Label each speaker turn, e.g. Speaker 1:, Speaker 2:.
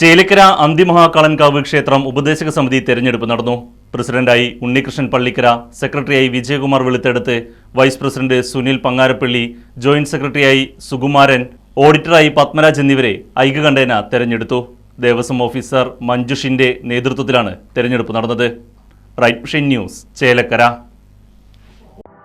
Speaker 1: Chelikkara Anthimahakalankavu ക്ഷേത്രം ഉപദേശക സമിതി തെരഞ്ഞെടുപ്പ് നടന്നു. പ്രസിഡന്റായി ഉണ്ണികൃഷ്ണൻ പള്ളിക്കര സെക്രട്ടറിയായി Vijayakumar Veluthedath vice president Sunil Pangarappilly joint സെക്രട്ടറിയായി സുകുമാരൻ ഓഡിറ്ററായി പത്മരാജ് എന്നിവരെ ഐക്യകണ്ഠേന തെരഞ്ഞെടുത്തു. ദേവസ്വം ഓഫീസർ മഞ്ജുഷിന്റെ നേതൃത്വത്തിലാണ് തെരഞ്ഞെടുപ്പ് നടന്നത്. Right news Chelakkara.